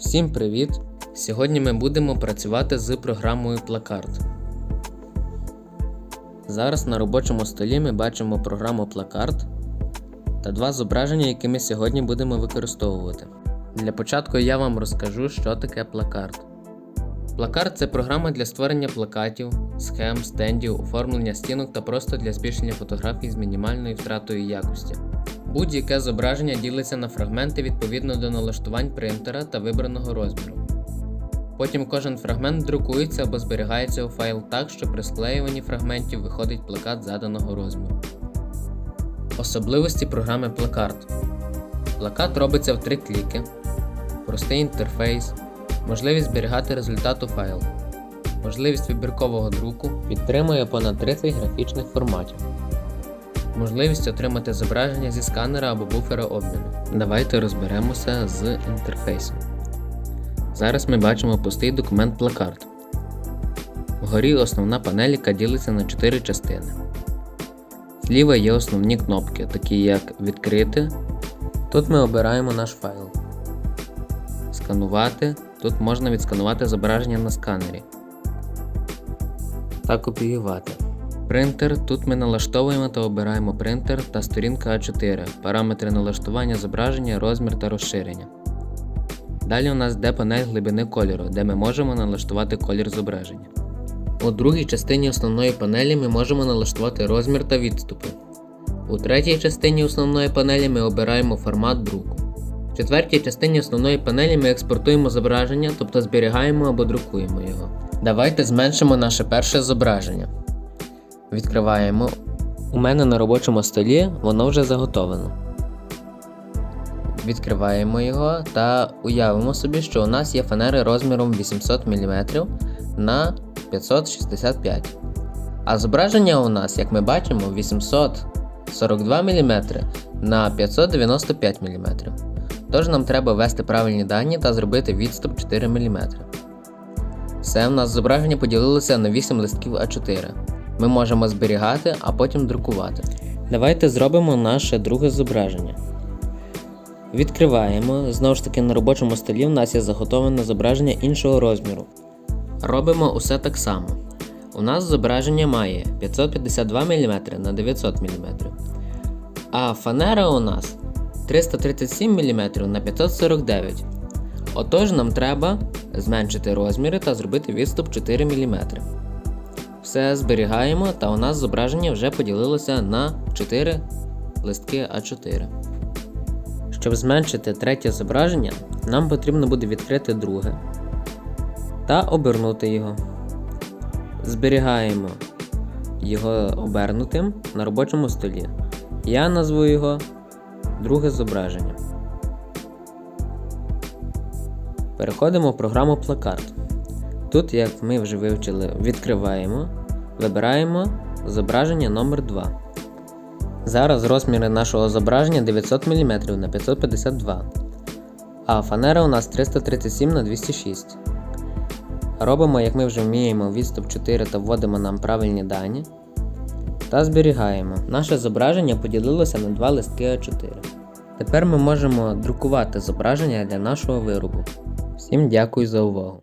Всім привіт! Сьогодні ми будемо працювати з програмою Плакарт. Зараз на робочому столі ми бачимо програму Плакарт та два зображення, які ми сьогодні будемо використовувати. Для початку я вам розкажу, що таке плакарт. Плакарт це програма для створення плакатів, схем, стендів, оформлення стінок та просто для збільшення фотографій з мінімальною втратою якості. Будь-яке зображення ділиться на фрагменти відповідно до налаштувань принтера та вибраного розміру. Потім кожен фрагмент друкується або зберігається у файл так, що при склеюванні фрагментів виходить плакат заданого розміру. Особливості програми Плакарт. Плакат робиться в три кліки, простий інтерфейс, можливість зберігати результат у файл, можливість вибіркового друку, підтримує понад 30 графічних форматів. Можливість отримати зображення зі сканера або буфера обміну. Давайте розберемося з інтерфейсом. Зараз ми бачимо пустий документ плакарт. Вгорі основна панель, яка ділиться на 4 частини. Зліва є основні кнопки, такі як Відкрити. Тут ми обираємо наш файл. Сканувати. Тут можна відсканувати зображення на сканері. Та копіювати. Принтер. Тут ми налаштовуємо та обираємо принтер та сторінка А4, параметри налаштування зображення, розмір та розширення. Далі у нас йде панель глибини кольору, де ми можемо налаштувати колір зображення. У другій частині основної панелі ми можемо налаштувати розмір та відступи. У третій частині основної панелі ми обираємо формат друку. В четвертій частині основної панелі ми експортуємо зображення, тобто зберігаємо або друкуємо його. Давайте зменшимо наше перше зображення. Відкриваємо. У мене на робочому столі воно вже заготовлено. Відкриваємо його та уявимо собі, що у нас є фанери розміром 800 мм на 565 А зображення у нас, як ми бачимо, 842 мм на 595 мм. Тож нам треба ввести правильні дані та зробити відступ 4 мм. Все, в нас зображення поділилося на 8 листків А4. Ми можемо зберігати, а потім друкувати. Давайте зробимо наше друге зображення. Відкриваємо. Знову ж таки, на робочому столі в нас є заготовлене зображення іншого розміру. Робимо усе так само. У нас зображення має 552 мм на 900 мм. А фанера у нас 337 мм на 549 Отож, нам треба зменшити розміри та зробити відступ 4 мм. Все зберігаємо, та у нас зображення вже поділилося на 4 листки А4. Щоб зменшити третє зображення, нам потрібно буде відкрити друге та обернути його. Зберігаємо його обернутим на робочому столі. Я назву його друге зображення. Переходимо в програму Плакарт. Тут, як ми вже вивчили, відкриваємо, вибираємо зображення номер 2 Зараз розміри нашого зображення 900 мм на 552, а фанера у нас 337 на 206. Робимо, як ми вже вміємо, відступ 4 та вводимо нам правильні дані. Та зберігаємо. Наше зображення поділилося на два листки А4. Тепер ми можемо друкувати зображення для нашого виробу. Всім дякую за увагу!